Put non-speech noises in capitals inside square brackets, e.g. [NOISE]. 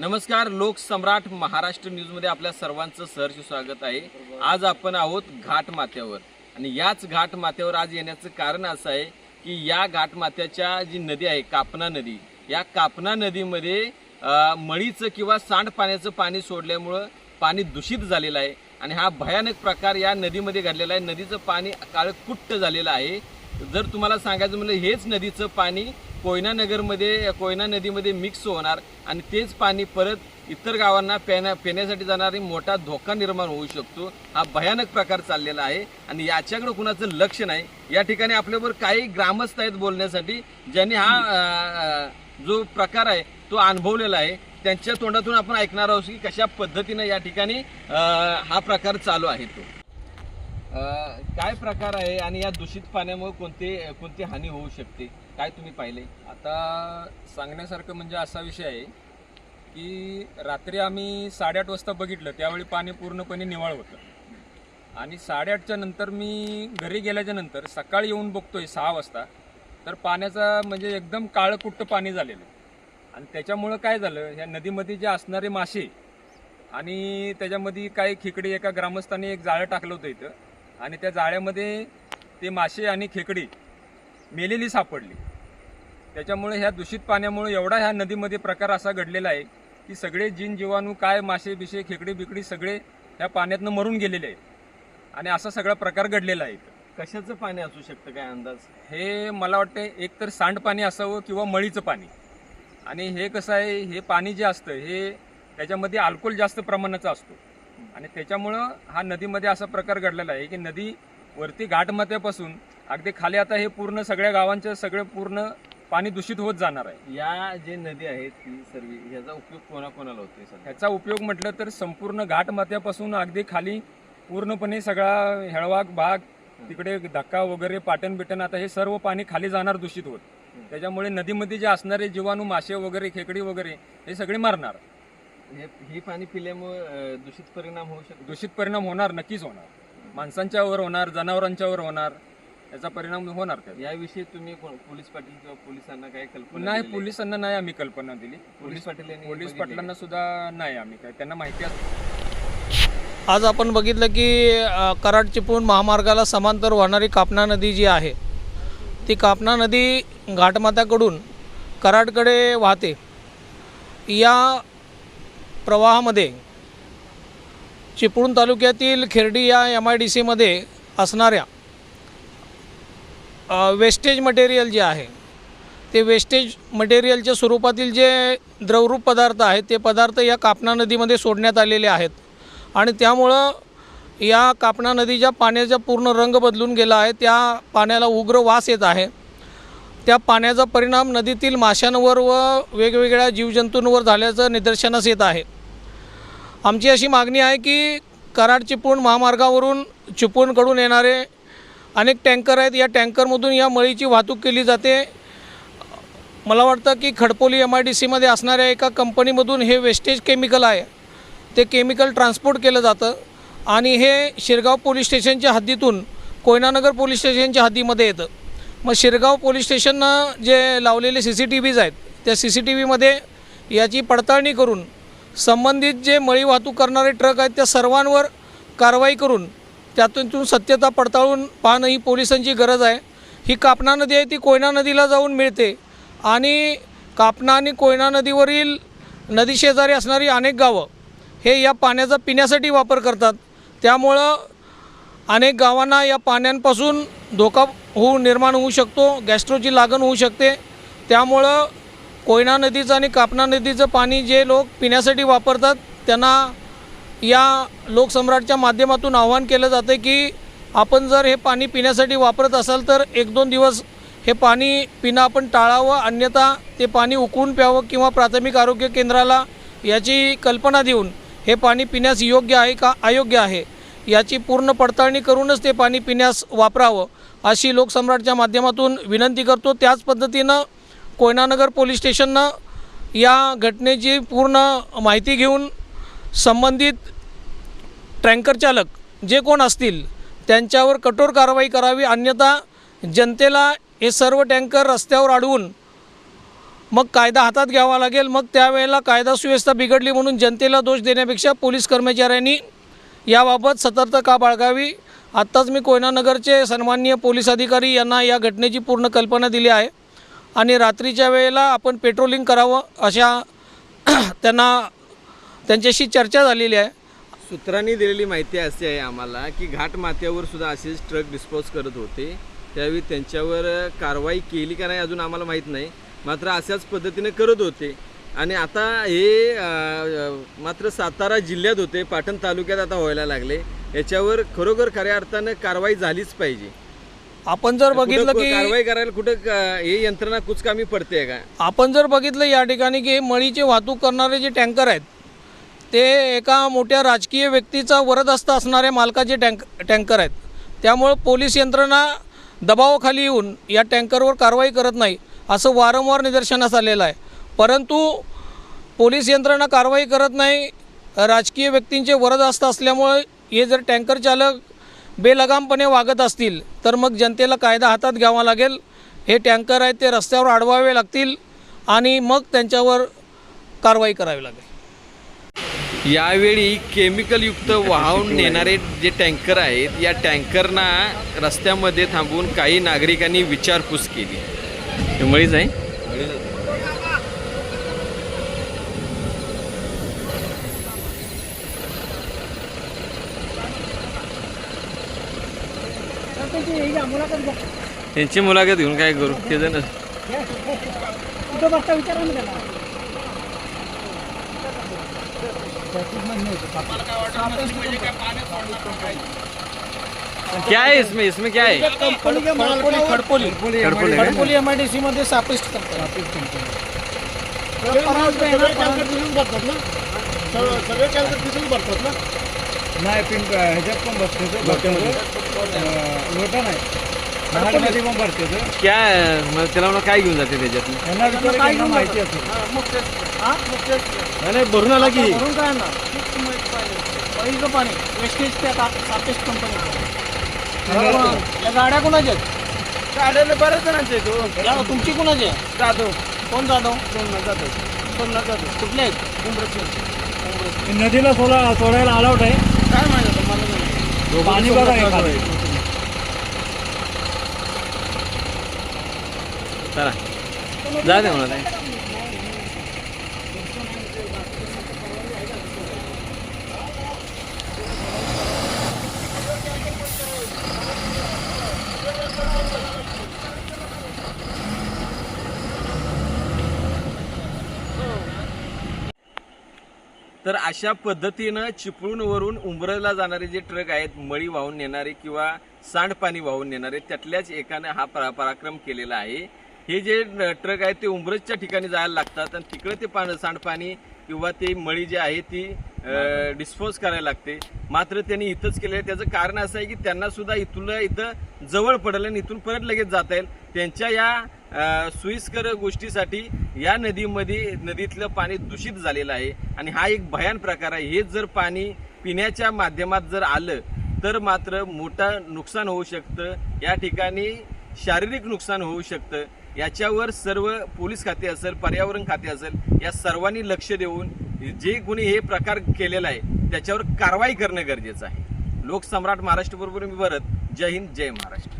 नमस्कार लोकसम्राट महाराष्ट्र न्यूजमध्ये आपल्या सर्वांचं सहर्ष स्वागत आहे. आज आपण आहोत घाट माथ्यावर. आणि याच घाट माथ्यावर आज येण्याचं कारण असं आहे की या घाट माथ्याच्या जी नदी आहे कापना नदी या कापना नदीमध्ये मळीचं किंवा सांडपाण्याचं पाणी सोडल्यामुळं पाणी दूषित झालेलं आहे. आणि हा भयानक प्रकार या नदीमध्ये घडलेला आहे. नदीचं पाणी काळकुट्ट झालेलं आहे. जर तुम्हाला सांगायचं म्हणलं हेच नदीचं पाणी कोयना नगरमध्ये कोयना नदीमध्ये मिक्स होणार आणि तेच पाणी परत इतर गावांना पेण्या पिण्यासाठी जाणारी मोठा धोका निर्माण होऊ शकतो. हा भयानक प्रकार चाललेला आहे आणि याच्याकडे कुणाचं लक्ष नाही. या ठिकाणी आपल्याबरोबर काही ग्रामस्थ आहेत बोलण्यासाठी ज्यांनी हा जो प्रकार आहे तो अनुभवलेला आहे. त्यांच्या तोंडातून आपण ऐकणार आहोत की कशा पद्धतीनं या ठिकाणी हा प्रकार चालू आहे तो. काय प्रकार आहे आणि या दूषित पाण्यामुळे कोणते कोणती हानी होऊ शकते? काय तुम्ही पाहिले? आता सांगण्यासारखं म्हणजे असा विषय आहे की रात्री आम्ही साडेआठ वाजता बघितलं त्यावेळी पाणी पूर्णपणे निवाळ होतं. आणि साडेआठच्या नंतर मी घरी गेल्याच्यानंतर सकाळी येऊन बघतोय सहा वाजता तर पाण्याचा म्हणजे एकदम काळकुट्ट पाणी झालेलं आणि त्याच्यामुळं काय झालं ह्या नदीमध्ये जे असणारे मासे आणि त्याच्यामध्ये काही खेकडी एका ग्रामस्थांनी एक जाळं टाकलं होतं इथं. आणि त्या जाळ्यामध्ये ते मासे आणि खेकडी मेलेली सापडली. त्याच्यामुळे ह्या दूषित पाण्यामुळे एवढा ह्या नदीमध्ये प्रकार असा घडलेला आहे की सगळे जीन जीवाणू काय मासे बिशे खेकडी बिकडी सगळे ह्या पाण्यातनं मरून गेलेले आहेत. आणि असा सगळा प्रकार घडलेला आहे. कशाचं पाणी असू शकतं काय अंदाज? हे मला वाटतं एक तर सांडपाणी असावं किंवा मळीचं पाणी. आणि हे कसं आहे हे पाणी जे असतं हे त्याच्यामध्ये अल्कोहोल जास्त प्रमाणाचा असतो. आणि त्याच्यामुळं हा नदीमध्ये असा प्रकार घडलेला आहे की नदी वरती घाटमाथ्यापासून अगदी खाली आता हे पूर्ण सगळ्या गावांचं सगळं पूर्ण पाणी दूषित होत जाणार आहे. या जे नदी आहेत ती सर्व याचा उपयोग कोणाकोणाला होतोय सध्या? ह्याचा उपयोग म्हटलं तर संपूर्ण घाटमाथ्यापासून अगदी खाली पूर्णपणे सगळा हेळवाग भाग तिकडे धक्का वगैरे पाटण बिटण आता हे सर्व पाणी खाली जाणार दूषित होत. त्याच्यामुळे नदीमध्ये जे असणारे जीवाणू मासे वगैरे खेकडी वगैरे हे सगळे मारणार. हे हे पाणी पिल्यामुळे दूषित परिणाम होऊ शकतो? दूषित परिणाम होणार नक्कीच होणार. माणसांच्यावर होणार जनावरांच्यावर होणार. याचा परिणाम होणार त्याचा याविषयी तुम्ही पोलीस पाटील किंवा पोलिसांना काय कल्पना नाही दिली? पोलिसांना नाही आम्ही कल्पना दिली. पोलीस पाटील यांनी पोलीस बघितले पाटलांना सुद्धा नाही आम्ही काय. त्यांना माहिती असते. आज आपण बघितलं की अ, कराड चिपळूण महामार्गाला समांतर वाहणारी कापना नदी जी आहे ती कापना नदी घाटमाथ्याकडून कराडकडे वाहते. या प्रवाहामध्ये चिपळूण तालुक्यातील खिरडी या एम आय डी सीमध्ये असणाऱ्या वेस्टेज मटेरियल जे आहे ते वेस्टेज मटेरियलच्या स्वरूपातील जे द्रवरूप पदार्थ आहेत ते पदार्थ या कापना नदीमध्ये सोडण्यात आलेले आहेत. आणि त्यामुळं या कापना नदीच्या पाण्याचा पूर्ण रंग बदलून गेला आहे. त्या पाण्याला उग्र वास येत आहे. त्या पाण्याचा परिणाम नदीतील माशांवर व वेगवेगळ्या जीवजंतूंवर झाल्याचं निदर्शनास येत आहे. आमची अशी मागणी आहे की कराड चिपळूण महामार्गावरून चिपळूणकडून येणारे अनेक टँकर आहेत. या टँकरमधून या मळीची वाहतूक केली जाते. मला वाटतं की खडपोली एम आय डी सीमध्ये असणाऱ्या एका कंपनीमधून हे वेस्टेज केमिकल आहे. ते केमिकल ट्रान्सपोर्ट केलं जातं. आणि हे शिरगाव पोलीस स्टेशनच्या हद्दीतून कोयनानगर पोलीस स्टेशनच्या हद्दीमध्ये येतं. मग शिरगाव पोलीस स्टेशननं जे लावलेले सी सी टी व्हीज आहेत त्या सी सी टी व्हीमध्ये याची पडताळणी करून संबंधित जे मळी वाहतूक करणारे ट्रक आहेत त्या सर्वांवर कारवाई करून त्यातून सत्यता पडताळून पाहणं ही पोलिसांची गरज आहे. ही कापना नदी आहे ती कोयना नदीला जाऊन मिळते. आणि कापना आणि कोयना नदीवरील नदीशेजारी असणारी अनेक गावं हे या पाण्याचा पिण्यासाठी वापर करतात. त्यामुळं अनेक गावांना या पाण्यांपासून धोका होऊ निर्माण होऊ शकतो गॅस्ट्रोची लागण होऊ शकते. त्यामुळं कोयना नदीचं आणि कापना नदीचं पाणी जे लोक पिण्यासाठी वापरतात त्यांना या लोकसम्राटच्या माध्यमातून आवाहन केलं जातं की आपण जर हे पाणी पिण्यासाठी वापरत असाल तर एक दोन दिवस हे पाणी पिणं आपण टाळावं अन्यथा ते पाणी उकळून प्यावं किंवा प्राथमिक आरोग्य केंद्राला याची कल्पना देऊन हे पाणी पिण्यास योग्य आहे का अयोग्य आहे याची पूर्ण पडताळणी करूनच ते पाणी पिण्यास वापरावं अशी लोकसम्राटच्या माध्यमातून विनंती करतो. त्याच पद्धतीनं कोयनानगर पोलीस स्टेशननं या घटनेची पूर्ण माहिती घेऊन संबंधित टँकर चालक जे कोण असतील त्यांच्यावर कठोर कारवाई करावी अन्यथा जनतेला हे सर्व टँकर रस्त्यावर अडवून मग कायदा हातात घ्यावा लागेल. मग त्यावेळेला कायदा सुव्यवस्था बिघडली म्हणून जनतेला दोष देण्यापेक्षा पोलीस कर्मचाऱ्यांनी याबाबत सतर्कता बाळगावी? आत्ताच मी कोयनानगरचे सन्माननीय पोलीस अधिकारी यांना या घटनेची पूर्ण कल्पना दिली आहे. आणि रात्रीच्या वेळेला आपण पेट्रोलिंग करावं अशा [CLEARS THROAT] त्यांना त्यांच्याशी चर्चा झालेली आहे. सूत्रांनी दिलेली माहिती अशी आहे आम्हाला की घाट माथ्यावर सुद्धा असेच ट्रक डिस्पोज करत होते. त्यावेळी त्यांच्यावर कारवाई केली का नाही अजून आम्हाला माहीत नाही. मात्र अशाच पद्धतीने करत होते. आणि आता हे मात्र सातारा जिल्ह्यात होते. पाटण तालुक्यात आता व्हायला लागले. याच्यावर खरोखर खऱ्या अर्थानं कारवाई झालीच पाहिजे. आपण जर बघितलं की कारवाई करायला कुठं क- हे यंत्रणा कुचकामी पडते का? आपण जर बघितलं या ठिकाणी की मळीची वाहतूक करणारे जे टँकर आहेत ते एका मोठ्या राजकीय व्यक्तीचा वरदस्त असणाऱ्या मालकाचे टँक टँकर आहेत. त्यामुळं पोलीस यंत्रणा दबावाखाली येऊन या टँकरवर कारवाई करत नाही असं वारंवार निदर्शनास आलेलं आहे. परंतु पोलीस यंत्रणा कारवाई करत नाही राजकीय व्यक्तींचे वरदस्त असल्यामुळे हे जर टँकर चालक बेलगामपणे वागत असतील तर मग जनतेला कायदा हातात घ्यावा लागेल. हे टँकर आहेत ते रस्त्यावर अडवावे लागतील आणि मग त्यांच्यावर कारवाई करावी लागेल. यावेळी केमिकलयुक्त वाहून [LAUGHS] नेणारे जे टँकर आहेत या टँकरना रस्त्यामध्ये थांबवून काही नागरिकांनी विचारपूस केली. हे मळीच आहे? त्यांची मुलाखत घेऊन काय करू? ते जण क्या है इसमें? इसमें क्या है? Khadpoli. Khadpoli Khadpoli M I D सीमध्ये सापिस्ट करतात सगळे कॅन्सर तिथून भरतात ना। नाही पिंक ह्याच्यात पण बसते लोटा नाही। महाडमध्ये पण भरते क्या मग त्याला म्हणा काय घेऊन जाते त्याच्यातून त्यांना विचार त्यांना माहिती असेल. नाही भरून आला की. भरून काय ना पहिलं पाणी वेस्टेज त्या सापेस्ट कंपनी या गाड्या कोणाच्या आहेत? गाड्याला बऱ्याच जणांचे तो या तुमची कोणाची आहे? जाधव. कोण जाधव? सोमनाथ जाधव. सोमनाथ जाधव. कुठले आहेत? उमरचे नदीला सोडा सोडायला अलाउड आहे. काय माहिती आता मला नाही. पाणी बघा खाली. चला. जा दे मला तर अशा पद्धतीनं चिपळूणवरून उंबरला जाणारे जे ट्रक आहेत मळी वाहून नेणारे किंवा सांडपाणी वाहून नेणारे त्यातल्याच एकानं हा परा पराक्रम केलेला आहे. हे जे ट्रक आहेत ते उंबरजच्या ठिकाणी जायला लागतात आणि तिकडे ते पाणी सांडपाणी किंवा ते मळी जी आहे ती डिस्पोज करायला लागते. मात्र त्यांनी इथंच केलेलं आहे. त्याचं कारण असं आहे की त्यांना सुद्धा इथून इथं जवळ पडेल आणि इथून परत लगेच जाता येईल. त्यांच्या या सोयीस्कर गोष्टीसाठी या नदीमध्ये नदीतलं पाणी दूषित झालेलं आहे. आणि हा एक भयान प्रकार आहे. हे जर पाणी पिण्याच्या माध्यमात जर आलं तर मात्र मोठं नुकसान होऊ शकतं. या ठिकाणी शारीरिक नुकसान होऊ शकतं. याच्यावर सर्व पोलीस खाते असेल पर्यावरण खाते असेल या सर्वांनी लक्ष देऊन जे कोणी हे प्रकार केलेला आहे त्याच्यावर कारवाई करणं गरजेचं आहे. लोकसम्राट महाराष्ट्रबरोबर मी भरत. जय हिंद जय महाराष्ट्र.